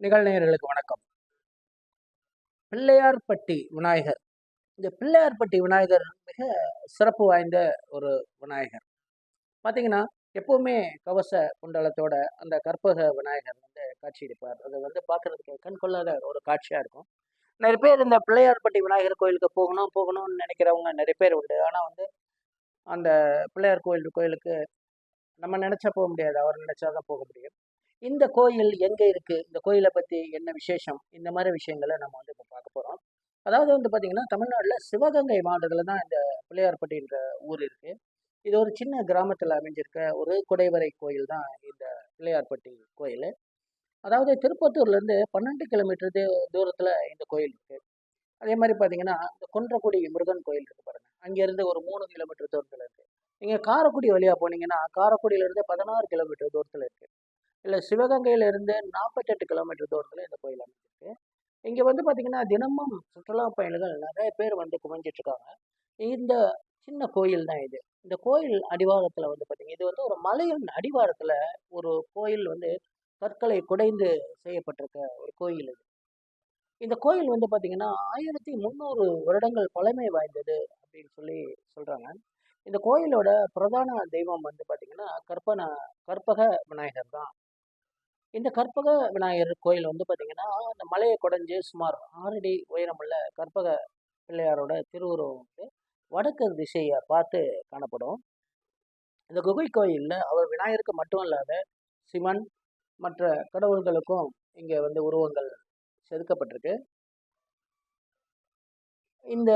நிகழ்நேயர்களுக்கு வணக்கம். பிள்ளையார்பட்டி விநாயகர். இந்த பிள்ளையார்பட்டி விநாயகர் மிக சிறப்பு வாய்ந்த ஒரு விநாயகர். பார்த்தீங்கன்னா எப்பவுமே கவச குண்டலத்தோட அந்த கற்பக விநாயகர் வந்து காட்சியளிப்பார். அது வந்து பார்க்கறதுக்கு கண் கொள்ளாத ஒரு காட்சியாக இருக்கும். நிறைய பேர் இந்த பிள்ளையார்பட்டி விநாயகர் கோயிலுக்கு போகணும் போகணும்னு நினைக்கிறவங்க நிறைய பேர் உண்டு. ஆனால் வந்து அந்த பிள்ளையார் கோயில் கோயிலுக்கு நம்ம நினச்சா போக முடியாது. அவர் நினச்சா தான் போக முடியும். இந்த கோயில் எங்கே இருக்குது இந்த கோயிலை பற்றி என்ன விசேஷம்? இந்த மாதிரி விஷயங்களை நம்ம வந்து இப்போ பார்க்க போகிறோம் அதாவது வந்து பார்த்திங்கன்னா தமிழ்நாட்டில் சிவகங்கை மாவட்டத்தில் தான் இந்த பிள்ளையார்பட்டின்ற ஊர் இருக்குது இது ஒரு சின்ன கிராமத்தில் அமைஞ்சிருக்க ஒரு குடைவரை கோயில் தான் இந்த பிள்ளையார்பட்டி கோயில். அதாவது திருப்பத்தூர்லேருந்து பன்னெண்டு கிலோமீட்டர் தூரத்தில் இந்த கோயில் இருக்குது அதே மாதிரி பார்த்தீங்கன்னா இந்த குன்றக்குடி முருகன் கோயில் இருக்கு பாருங்கள் அங்கேருந்து ஒரு மூணு கிலோமீட்டர் தூரத்தில் இருக்குது நீங்கள் காரைக்குடி வழியாக போனீங்கன்னா காரைக்குடியிலேருந்து பதினாறு கிலோமீட்டர் தூரத்தில் இருக்குது இல்லை சிவகங்கையிலிருந்து நாற்பத்தெட்டு கிலோமீட்டர் தூரத்தில் இந்த கோயில் அமைஞ்சிருக்கு. இங்கே வந்து பார்த்தீங்கன்னா தினமும் சுற்றுலா பயணிகள் நிறைய பேர் வந்து குவிஞ்சிட்ருக்காங்க. இந்த சின்ன கோயில் தான் இது. இந்த கோயில் அடிவாரத்தில் வந்து பார்த்தீங்கன்னா இது வந்து ஒரு மலையின் அடிவாரத்தில் ஒரு கோயில் வந்து கற்களை குடைந்து செய்யப்பட்டிருக்க ஒரு கோயில் இது. இந்த கோயில் வந்து பார்த்தீங்கன்னா ஆயிரத்தி முந்நூறு வருடங்கள் பழமை வாய்ந்தது அப்படின்னு சொல்லி சொல்கிறாங்க இந்த கோயிலோட பிரதான தெய்வம் வந்து பார்த்தீங்கன்னா கற்பன கற்பக விநாயகர் தான். இந்த கற்பக விநாயகர் கோயில் வந்து பார்த்தீங்கன்னா அந்த மலையை குடைஞ்சு சுமார் ஆறடி உயரமுள்ள கற்பக பிள்ளையாரோட திருவுருவம் வந்து வடக்கு திசையை பார்த்து காணப்படும். இந்த குகை கோயிலில் அவர் விநாயகருக்கு மட்டும் இல்லாத சிவன் மற்ற கடவுள்களுக்கும் இங்கே வந்து உருவங்கள் செதுக்கப்பட்டிருக்கு. இந்த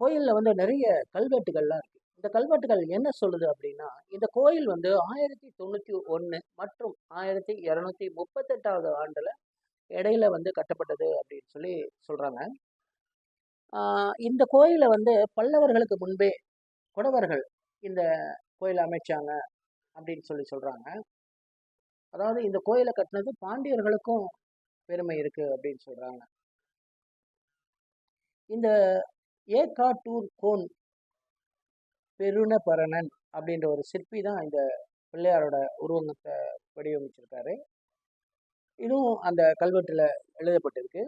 கோயிலில் வந்து நிறைய கல்வெட்டுகள்லாம் இருக்கு. இந்த கல்வெட்டுகள் என்ன சொல்லுது அப்படின்னா இந்த கோயில் வந்து ஆயிரத்தி தொண்ணூற்றி ஒன்று மற்றும் ஆயிரத்தி இரநூத்தி முப்பத்தெட்டாவது ஆண்டில் இடையில வந்து கட்டப்பட்டது அப்படின்னு சொல்லி சொல்கிறாங்க இந்த கோயிலை வந்து பல்லவர்களுக்கு முன்பே குடவர்கள் இந்த கோயிலை அமைச்சாங்க அப்படின்னு சொல்லி சொல்கிறாங்க அதாவது இந்த கோயிலை கட்டினது பாண்டியர்களுக்கும் பெருமை இருக்குது அப்படின்னு சொல்கிறாங்க இந்த ஏகாட்டூர் கோன் பெருணபரணன் அப்படின்ற ஒரு சிற்பி தான் இந்த பிள்ளையாரோட உருவகத்தை வடிவமைச்சிருக்காரு. இதுவும் அந்த கல்வெட்டில் எழுதப்பட்டிருக்கு.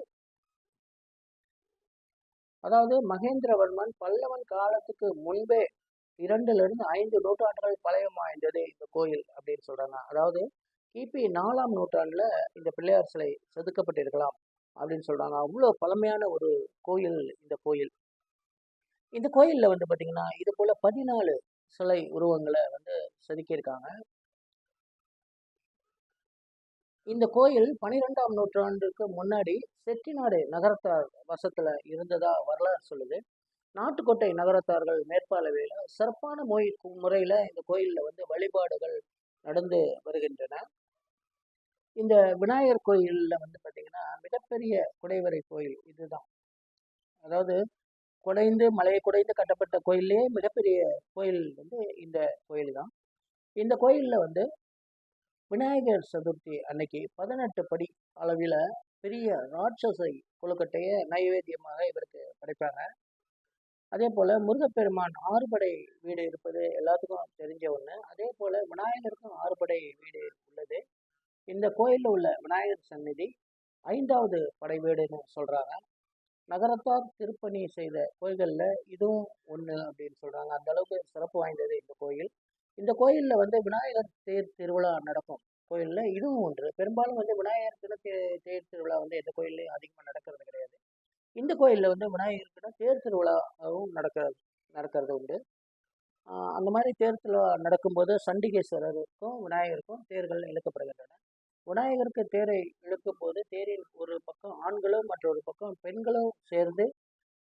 அதாவது மகேந்திரவர்மன் பல்லவன் காலத்துக்கு முன்பே இரண்டுல இருந்து ஐந்து நூற்றாண்டுகள் பழையம் வாய்ந்தது இந்த கோயில் அப்படின்னு சொல்றாங்க. அதாவது கிபி நாலாம் நூற்றாண்டுல இந்த பிள்ளையார் சிலை செதுக்கப்பட்டிருக்கலாம் அப்படின்னு சொல்றாங்க. அவ்வளோ பழமையான ஒரு கோயில் இந்த கோயில். இந்த கோயிலில் வந்து பார்த்தீங்கன்னா இது போல பதினாலு சிலை உருவங்களை வந்து செதுக்கியிருக்காங்க. இந்த கோயில் பனிரெண்டாம் நூற்றாண்டுக்கு முன்னாடி செட்டிநாடு நகரத்தார் வசத்துல இருந்ததா வரலாறு சொல்லுது. நாட்டுக்கோட்டை நகரத்தார்கள் மேற்பார்வையில் சிறப்பான மொழி முறையில் இந்த கோயிலில் வந்து வழிபாடுகள் நடந்து வருகின்றன. இந்த விநாயகர் கோயிலில் வந்து பார்த்திங்கன்னா மிகப்பெரிய குடைவரை கோயில் இதுதான். அதாவது குடைந்து மலையை குடைந்து கட்டப்பட்ட கோயிலே மிகப்பெரிய கோயில் வந்து இந்த கோயில் தான் இந்த கோயிலில் வந்து விநாயகர் சதுர்த்தி அன்னைக்கு பதினெட்டு படி அளவில் பெரிய ராட்சசை கொழுக்கட்டையை நைவேத்தியமாக இவருக்கு படைப்பாங்க. அதே போல் முருகப்பெருமான் ஆறுபடை வீடு இருப்பது எல்லாத்துக்கும் தெரிஞ்ச ஒன்று அதே போல் விநாயகருக்கும் ஆறுபடை வீடு உள்ளது. இந்த கோயிலில் உள்ள விநாயகர் சந்நிதி ஐந்தாவது படை வீடுன்னு சொல்கிறாங்க நகரத்தார் திருப்பணி செய்த கோயில்களில் இதுவும் ஒன்று அப்படின்னு சொல்கிறாங்க அந்த அளவுக்கு சிறப்பு வாய்ந்தது இந்த கோயில். இந்த கோயிலில் வந்து விநாயகர் தேர் திருவிழா நடக்கும் கோயிலில். இதுவும் ஒன்று. பெரும்பாலும் வந்து விநாயகர் தே தேர் திருவிழா வந்து எந்த கோயில்லையும் அதிகமாக நடக்கிறது கிடையாது. இந்த கோயிலில் வந்து விநாயகருக்குன்னு தேர் திருவிழாவும் நடக்கிறது நடக்கிறது உண்டு. அந்த மாதிரி தேர் திருவிழா நடக்கும்போது சண்டிகேஸ்வரருக்கும் விநாயகருக்கும் தேர்கள் இழுக்கப்படுகின்றன. விநாயகருக்கு தேரை இழுக்கும் போது தேரின் ஒரு பக்கம் ஆண்களும் மற்றொரு பக்கம் பெண்களும் சேர்ந்து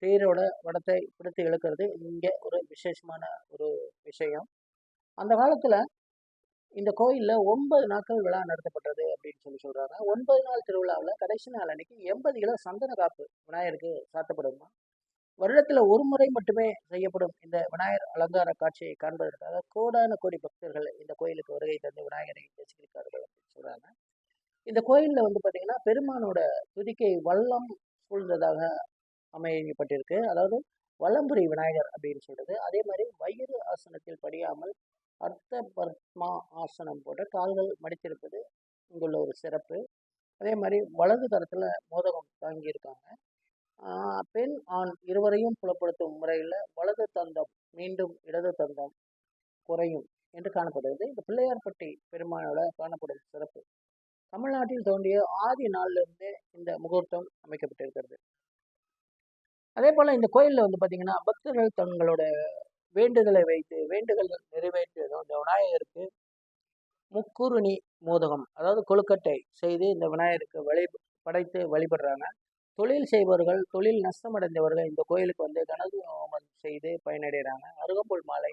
தேரோட வடத்தை பிடித்து இழுக்கிறது. இங்கே ஒரு விசேஷமான ஒரு விஷயம். அந்த காலத்தில் இந்த கோயிலில் ஒன்பது நாட்கள் விழா நடத்தப்பட்டது அப்படின்னு சொல்லி சொல்கிறாங்க ஒன்பது நாள் திருவிழாவில் கடைசி நாள் அன்னைக்கு எண்பது கிலோ சந்தன காப்பு விநாயகருக்கு சாத்தப்படுமா? வருடத்தில் ஒரு முறை மட்டுமே செய்யப்படும் இந்த விநாயகர் அலங்கார காட்சியை காண்பதற்காக கோடான கோடி பக்தர்கள் இந்த கோயிலுக்கு வருகை தந்து விநாயகரை தரிசிக்கிறார்கள் அப்படின்னு சொல்கிறாங்க இந்த கோயிலில் வந்து பார்த்திங்கன்னா பெருமானோட துதிக்கை வல்லம் சூழ்ந்ததாக அமையப்பட்டிருக்கு. அதாவது வல்லம்புரி விநாயகர் அப்படின்னு சொல்கிறது அதே மாதிரி வயிறு ஆசனத்தில் படியாமல் அர்த்த பத்மா ஆசனம் போன்ற கால்கள் மடித்திருப்பது இங்குள்ள ஒரு சிறப்பு. அதே மாதிரி வலது தரத்தில் மோதகம் தாங்கியிருக்காங்க பெண் ஆண் இருவரையும் புலப்படுத்தும் முறையில் வலது தந்தம் மீண்டும் இடது தந்தம் குறையும் என்று காணப்படுகிறது. இந்த பிள்ளையார்பட்டி பெருமானோட காணப்படும் சிறப்பு. தமிழ்நாட்டில் தோன்றிய ஆதி நாளிலிருந்தே இந்த முகூர்த்தம் அமைக்கப்பட்டிருக்கிறது. அதே போல் இந்த கோயிலில் வந்து பார்த்திங்கன்னா பக்தர்கள் தங்களோட வேண்டுதலை வைத்து வேண்டுதல் நிறைவேற்றியதும் இந்த விநாயகருக்கு முக்குருணி மோதகம் அதாவது கொழுக்கட்டை செய்து இந்த விநாயகருக்கு வழி படைத்து வழிபடுறாங்க. தொழில் செய்பவர்கள் தொழில் நஷ்டமடைந்தவர்கள் இந்த கோயிலுக்கு வந்து கனகு ஹோமம் செய்து பயனடைகிறாங்க அருகம்புல் மாலை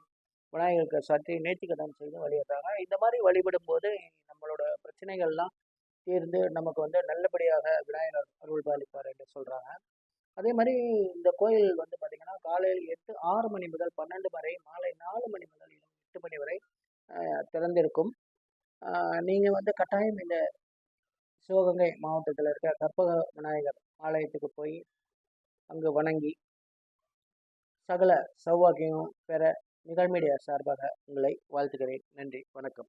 விநாயகருக்கு சற்றி நேர்த்திக்கடன் செய்து வழிபடுறாங்க. இந்த மாதிரி வழிபடும் போது நம்மளோட பிரச்சனைகள்லாம் தீர்ந்து நமக்கு வந்து நல்லபடியாக விநாயகர் அருள் பாலிப்பார் என்று சொல்கிறாங்க அதே மாதிரி இந்த கோயில் வந்து பார்த்திங்கன்னா காலையில் எட்டு ஆறு மணி முதல் பன்னெண்டு வரை மாலை நாலு மணி முதல் எட்டு மணி வரை திறந்திருக்கும். நீங்கள் வந்து கட்டாயம் இந்த சிவகங்கை மாவட்டத்தில் இருக்க கற்பக விநாயகர் ஆலயத்துக்கு போய் அங்கு வணங்கி சகல சௌவாக்கியம் பெற நிகழ்மீடியா சார்பாக உங்களை வாழ்த்துக்கிறேன் நன்றி. வணக்கம்.